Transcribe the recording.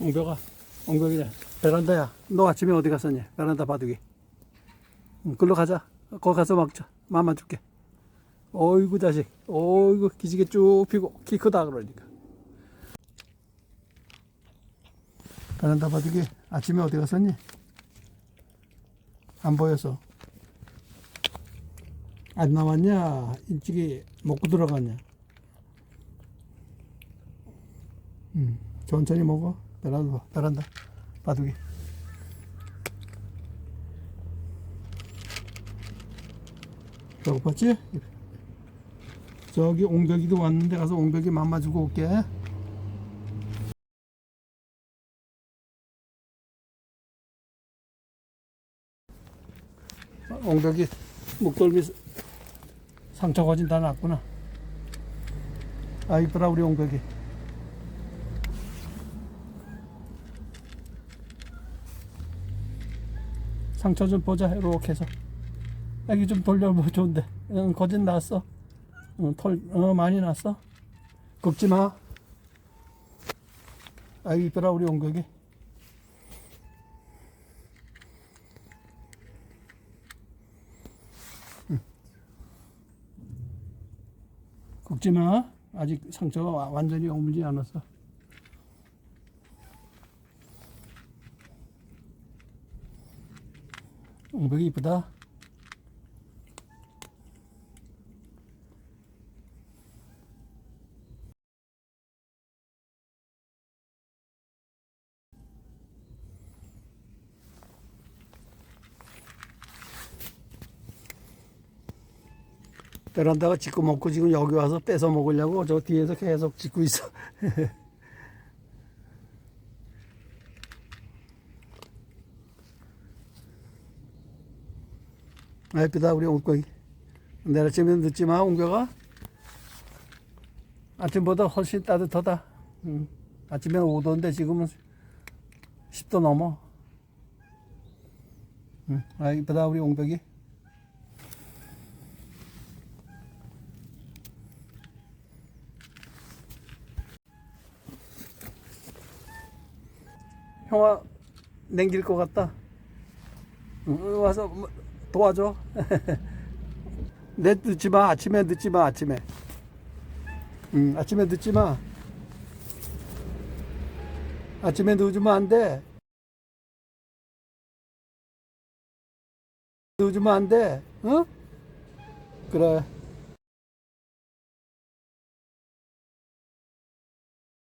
옹벽아, 옹벽이네. 베란다야. 너 아침에 어디 갔었니? 베란다 바둑이. 응, 글로 가자. 거기 가서 먹자. 맘만 줄게. 어이구 자식. 어이구 기지개 쭉 피고 키 크다 그러니까. 베란다 바둑이 아침에 어디 갔었니? 안 보여서. 안 나왔냐? 일찍이 먹고 들어갔냐? 음, 천천히 먹어. 베란다, 베란다, 바둑이. 배고팠지? 저기 옹벽이도 왔는데 가서 옹벽이 맘마 주고 올게. 옹벽이 목덜미 상처 거진 다 났구나. 아 이쁘라 우리 옹벽이. 상처 좀 보자 이렇게 해서 여기 좀 돌려보 좋은데. 응, 거진 났어. 응, 털 어, 많이 났어. 긁지 마. 아이 이쁘라 우리 옹벽이. 응. 긁지 마. 아직 상처가 와- 완전히 오물지 않았어 옹벽이 이쁘다. 베란다가 짓고 먹고 지금 여기 와서 뺏어 먹으려고 저 뒤에서 계속 짓고 있어. 예쁘다, 우리 옹벽이. 내일 아침에 늦지 마, 옹벽아. 아침보다 훨씬 따뜻하다. 응. 아침에 5도인데 지금은 10도 넘어. 응. 아, 이쁘다, 우리 옹벽이. 형아, 냉길 것 같다. 응, 와서 뭐 도와줘. 내 늦지 마. 아침에 늦지 마. 아침에. 응, 아침에 늦지 마. 아침에 늦으면 안 돼. 늦으면 안 돼. 응? 그래.